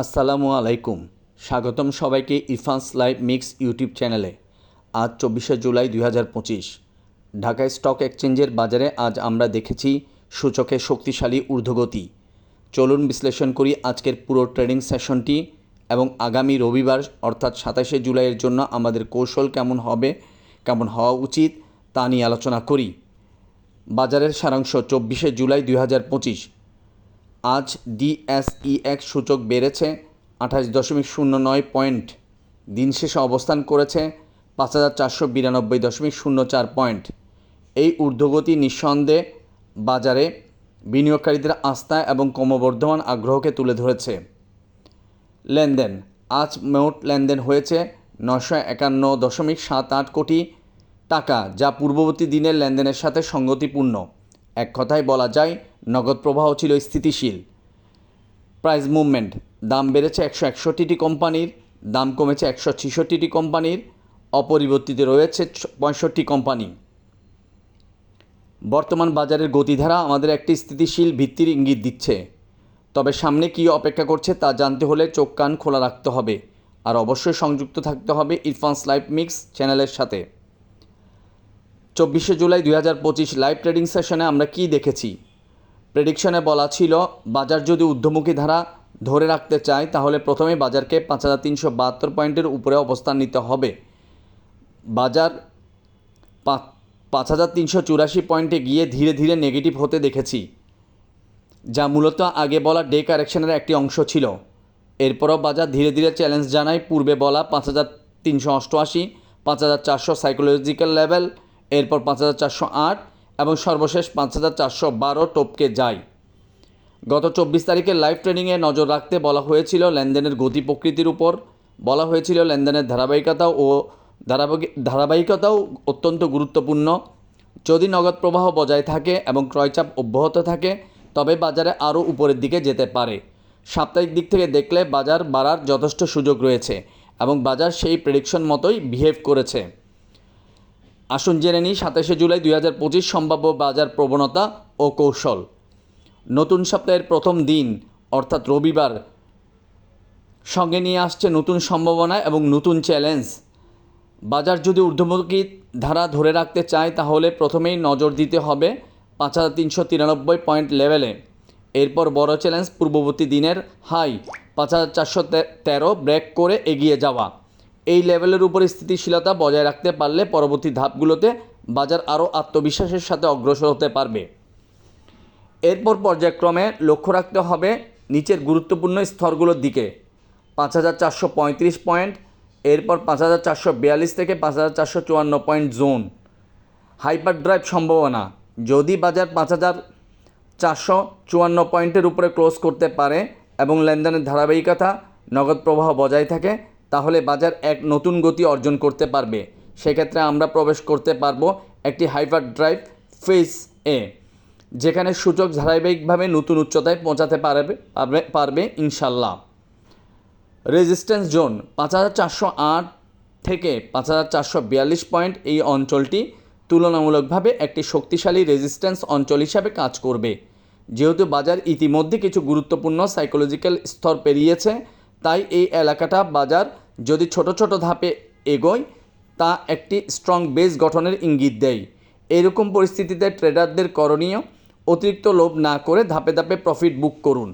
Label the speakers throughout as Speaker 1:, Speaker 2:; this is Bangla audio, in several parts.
Speaker 1: আসসালামু আলাইকুম। স্বাগতম সবাইকে ইরফান্স লাইভ মিক্স ইউটিউব চ্যানেলে। আজ চব্বিশে জুলাই দুই হাজার পঁচিশ। ঢাকায় স্টক এক্সচেঞ্জের বাজারে আজ আমরা দেখেছি সূচকে শক্তিশালী ঊর্ধ্বগতি। চলুন বিশ্লেষণ করি আজকের পুরো ট্রেডিং সেশনটি এবং আগামী রবিবার, অর্থাৎ সাতাশে জুলাইয়ের জন্য আমাদের কৌশল কেমন হবে, কেমন হওয়া উচিত তা নিয়ে আলোচনা করি। বাজারের সারাংশ চব্বিশে জুলাই দুই হাজার পঁচিশ। আজ ডিএসইএক্স সূচক বেড়েছে আঠাশ দশমিক শূন্য নয় পয়েন্ট। দিন শেষে অবস্থান করেছে পাঁচ হাজার চারশো বিরানব্বই দশমিক শূন্য চার পয়েন্ট। এই ঊর্ধ্বগতি নিঃসন্দেহে বাজারে বিনিয়োগকারীদের আস্থা এবং ক্রমবর্ধমান আগ্রহকে তুলে ধরেছে। লেনদেন, আজ মোট লেনদেন হয়েছে নশো একান্ন দশমিক সাত আট কোটি টাকা, যা পূর্ববর্তী দিনের লেনদেনের সাথে সঙ্গতিপূর্ণ। এক কথায় বলা যায়, নগদ প্রবাহ ছিল স্থিতিশীল। প্রাইস মুভমেন্ট, দাম বেড়েছে একশো একষট্টিটি কোম্পানির, দাম কমেছে একশো ছেষট্টিটি কোম্পানির, অপরিবর্তিত রয়েছে পঁয়ষট্টি কোম্পানি। বর্তমান বাজারের গতিধারা আমাদের একটি স্থিতিশীল ভিত্তির ইঙ্গিত দিচ্ছে। তবে সামনে কী অপেক্ষা করছে তা জানতে হলে চোখ কান খোলা রাখতে হবে। আর অবশ্যই সংযুক্ত থাকতে হবে ইরফান্স লাইভ মিক্স চ্যানেলের সাথে। চব্বিশে জুলাই দুই হাজার পঁচিশ লাইভ ট্রেডিং সেশনে আমরা কী দেখেছি? প্রেডিকশনে বলা ছিল, বাজার যদি ঊর্ধ্বমুখী ধারা ধরে রাখতে চায়, তাহলে প্রথমে বাজারকে পাঁচ হাজার তিনশো বাহাত্তর পয়েন্টের উপরে অবস্থান নিতে হবে। বাজার পাঁচ হাজার তিনশো চুরাশি পয়েন্টে গিয়ে ধীরে ধীরে নেগেটিভ হতে দেখেছি, যা মূলত আগে বলা ডে কারেকশনের একটি অংশ ছিল। এরপরও বাজার ধীরে ধীরে চ্যালেঞ্জ জানায়, পূর্বে বলা পাঁচ হাজার তিনশো অষ্টআশি, পাঁচ হাজার চারশো সাইকোলজিক্যাল লেভেল এরপর পাঁচ হাজার চারশো আট এবং সর্বশেষ পাঁচ হাজার চারশো বারো টপকে যায়। গত চব্বিশ তারিখে লাইভ ট্রেডিংয়ে নজর রাখতে বলা হয়েছিল লেনদেনের গতি প্রকৃতির উপর। বলা হয়েছিল লেনদেনের ধারাবাহিকতা ও ধারাবাহিক ধারাবাহিকতাও অত্যন্ত গুরুত্বপূর্ণ। যদি নগদ প্রবাহ বজায় থাকে এবং ক্রয়চাপ অব্যাহত থাকে, তবে বাজারে আরও উপরের দিকে যেতে পারে। সাপ্তাহিক দিক থেকে দেখলে বাজার বাড়ার যথেষ্ট সুযোগ রয়েছে এবং বাজার সেই প্রেডিকশন মতোই বিহেভ করেছে। আসুন জেনে নিই সাতাশে জুলাই দুই হাজার পঁচিশ সম্ভাব্য বাজার প্রবণতা ও কৌশল। নতুন সপ্তাহের প্রথম দিন, অর্থাৎ রবিবার, সঙ্গে নিয়ে আসছে নতুন সম্ভাবনা এবং নতুন চ্যালেঞ্জ। বাজার যদি ঊর্ধ্বমুখী ধারা ধরে রাখতে চায়, তাহলে প্রথমেই নজর দিতে হবে পাঁচ হাজার তিনশো তিরানব্বই পয়েন্ট লেভেলে এরপর বড় চ্যালেঞ্জ পূর্ববর্তী দিনের হাই পাঁচ হাজার চারশো তেরো ব্রেক করে এগিয়ে যাওয়া। এই লেভেলের উপর স্থিতিশীলতা বজায় রাখতে পারলে পরবর্তী ধাপগুলোতে বাজার আরও আত্মবিশ্বাসের সাথে অগ্রসর হতে পারবে। এরপর পর্যায়ক্রমে লক্ষ্য রাখতে হবে নিচের গুরুত্বপূর্ণ স্তরগুলোর দিকে। পাঁচ হাজার চারশো পঁয়ত্রিশ পয়েন্ট, এরপর পাঁচ হাজার চারশো বিয়াল্লিশ থেকে পাঁচ হাজার চারশো চুয়ান্ন পয়েন্ট জোন। হাইপার ড্রাইভ সম্ভাবনা, যদি বাজার পাঁচ হাজার চারশো চুয়ান্ন পয়েন্টের উপরে ক্লোজ করতে পারে এবং লেনদেনের ধারাবাহিকতা, নগদ প্রবাহ বজায় থাকে তাহলে বাজার এক নতুন গতি অর্জন করতে পারবে। সেক্ষেত্রে আমরা প্রবেশ করতে পারব একটি হাইপার ড্রাইভ ফেস এ, যেখানে সূচক ধারাবাহিকভাবে নতুন উচ্চতায় পৌঁছাতে পারবে পারবে ইনশাল্লাহ। রেজিস্ট্যান্স জোন পাঁচ হাজার চারশো আট থেকে পাঁচ হাজার চারশো বিয়াল্লিশ পয়েন্ট এই অঞ্চলটি তুলনামূলকভাবে একটি শক্তিশালী রেজিস্ট্যান্স অঞ্চল হিসাবে কাজ করবে। যেহেতু বাজার ইতিমধ্যে কিছু গুরুত্বপূর্ণ সাইকোলজিক্যাল স্তর পেরিয়েছে, তাই এই এলাকাটা বাজার যদি ছোট ছোট ধাপে এগোয়, তা একটি স্ট্রং বেস গঠনের ইঙ্গিত দেয়। এরকম পরিস্থিতিতে ট্রেডারদের করণীয়, অতিরিক্ত লোভ না করে ধাপে ধাপে প্রফিট বুক করুন।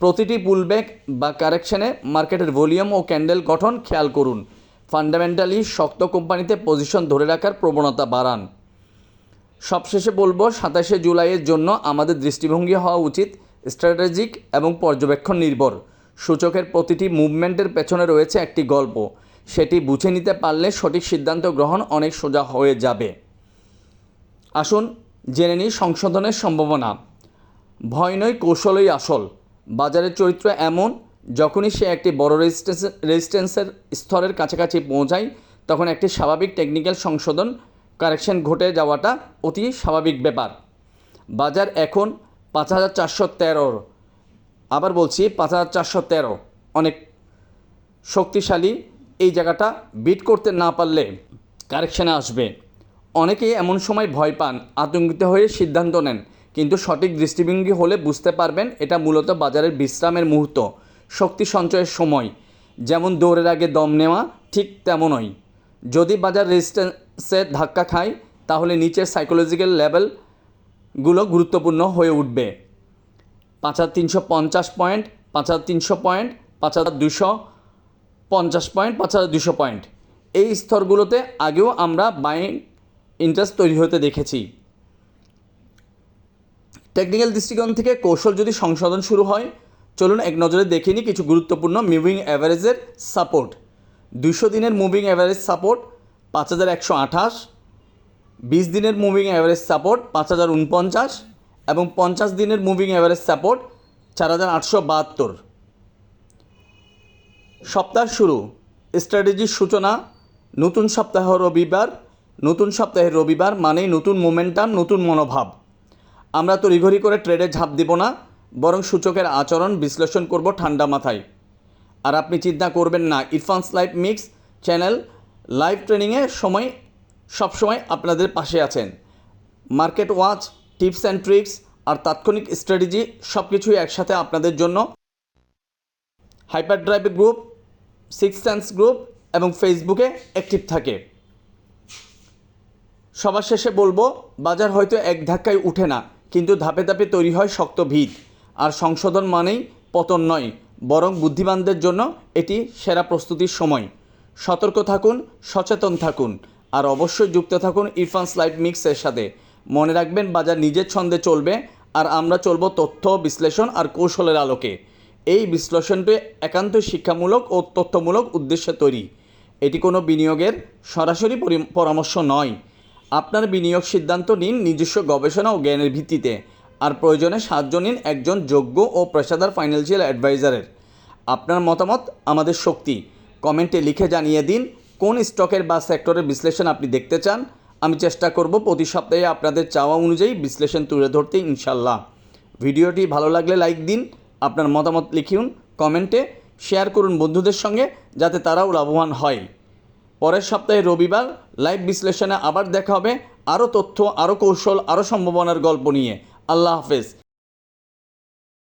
Speaker 1: প্রতিটি পুলব্যাক বা কারেকশানে মার্কেটের ভলিউম ও ক্যান্ডেল গঠন খেয়াল করুন। ফান্ডামেন্টালি শক্ত কোম্পানিতে পজিশন ধরে রাখার প্রবণতা বাড়ান। সবশেষে বলব, সাতাশে জুলাইয়ের জন্য আমাদের দৃষ্টিভঙ্গি হওয়া উচিত স্ট্র্যাটেজিক এবং পর্যবেক্ষণ নির্ভর। সূচকের প্রতিটি মুভমেন্টের পেছনে রয়েছে একটি গল্প। সেটি বুঝে নিতে পারলে সঠিক সিদ্ধান্ত গ্রহণ অনেক সোজা হয়ে যাবে। আসুন জেনে নিই সংশোধনের সম্ভাবনা। ভয় নয় কৌশলই আসল। বাজারের চরিত্র এমন, যখনই সে একটি বড় রেজিস্টেন্স রেজিস্ট্যান্সের স্তরের কাছাকাছি পৌঁছায়, তখন একটি স্বাভাবিক টেকনিক্যাল সংশোধন, কারেকশন ঘটে যাওয়াটা অতি স্বাভাবিক ব্যাপার। বাজার এখন পাঁচ হাজার চারশো তেরোর। আবার বলছি পাঁচ হাজার চারশো তেরো। অনেক শক্তিশালী এই জায়গাটা বিট করতে না পারলে কারেকশানে আসবে। অনেকেই এমন সময় ভয় পান, আতঙ্কিত হয়ে সিদ্ধান্ত নেন, কিন্তু সঠিক দৃষ্টিভঙ্গি হলে বুঝতে পারবেন এটা মূলত বাজারের বিশ্রামের মুহূর্ত, শক্তি সঞ্চয়ের সময়। যেমন দৌড়ের আগে দম নেওয়া, ঠিক তেমনই। যদি বাজার রেজিস্ট্যান্সের ধাক্কা খায়, তাহলে নিচের সাইকোলজিক্যাল লেভেলগুলো গুরুত্বপূর্ণ হয়ে উঠবে। পাঁচ হাজার তিনশো পঞ্চাশ পয়েন্ট, পাঁচ হাজার তিনশো পয়েন্ট, পাঁচ হাজার দুশো পঞ্চাশ পয়েন্ট, পাঁচ হাজার দুশো পয়েন্ট। এই স্তরগুলোতে আগেও আমরা বাইং ইন্টারেস্ট তৈরি হতে দেখেছি। টেকনিক্যাল দৃষ্টিকোণ থেকে কৌশল যদি সংশোধন শুরু হয়, চলুন এক নজরে দেখে নিই কিছু গুরুত্বপূর্ণ মুভিং অ্যাভারেজের সাপোর্ট দুশো দিনের মুভিং অ্যাভারেজ সাপোর্ট পাঁচ হাজার একশো আঠাশ। বিশ দিনের মুভিং অ্যাভারেজ সাপোর্ট পাঁচ হাজার উনপঞ্চাশ। এবং পঞ্চাশ দিনের মুভিং অ্যাভারেজ সাপোর্ট চার হাজার আটশো বাহাত্তর। সপ্তাহ শুরু। স্ট্র্যাটেজির সূচনা, নতুন সপ্তাহ রবিবার, নতুন সপ্তাহের রবিবার মানেই নতুন মোমেন্টাম নতুন মনোভাব। আমরা তড়িঘড়ি করে ট্রেডে ঝাঁপ দিব না, বরং সূচকের আচরণ বিশ্লেষণ করব ঠান্ডা মাথায়। আর আপনি চিন্তা করবেন না Irfan's live mix channel live ট্রেনিংয়ের সময়, সবসময় আপনাদের পাশে আছেন। Market watch tips and tricks আর তাৎক্ষণিক স্ট্র্যাটেজি সব কিছুই একসাথে আপনাদের জন্য। Hyper drive group six sense group এবং ফেসবুকে অ্যাক্টিভ থাকে। সবার শেষে বলব, বাজার হয়তো এক ধাক্কায় উঠে না, কিন্তু ধাপে ধাপে তৈরি হয় শক্ত ভিত। আর সংশোধন মানেই পতন নয়, বরং বুদ্ধিমানদের জন্য এটি সেরা প্রস্তুতির সময়। সতর্ক থাকুন, সচেতন থাকুন, আর অবশ্যই যুক্ত থাকুন ইরফান্স লাইভ মিক্সের সাথে। মনে রাখবেন বাজার নিজের ছন্দে চলবে আর আমরা চলবো তথ্য, বিশ্লেষণ আর কৌশলের আলোকে। এই বিশ্লেষণটি একান্ত শিক্ষামূলক ও তথ্যমূলক উদ্দেশ্যে তৈরি। এটি কোনো বিনিয়োগের সরাসরি পরামর্শ নয়। আপনার বিনিয়োগ সিদ্ধান্ত নিন নিজস্ব গবেষণা ও জ্ঞানের ভিত্তিতে আর প্রয়োজনে সাহায্য নিন একজন যোগ্য ও পেশাদার ফাইন্যান্সিয়াল অ্যাডভাইজারের আপনার মতামত, আমাদের শক্তি। কমেন্টে লিখে জানিয়ে দিন কোন স্টকের বা সেক্টরের বিশ্লেষণ আপনি দেখতে চান। আমি চেষ্টা করব প্রতি সপ্তাহে আপনাদের চাওয়া অনুযায়ী বিশ্লেষণ তুলে ধরতে ইনশাল্লাহ ভিডিওটি ভালো লাগলে লাইক দিন, আপনার মতামত লিখুন কমেন্টে শেয়ার করুন বন্ধুদের সঙ্গে যাতে তারাও লাভবান হয়। পরের সপ্তাহে রবিবার লাইভ বিশ্লেষণে আবার দেখা হবে, আরও তথ্য, আরও কৌশল, আরও সম্ভাবনার গল্প নিয়ে। আল্লাহ হাফেজ।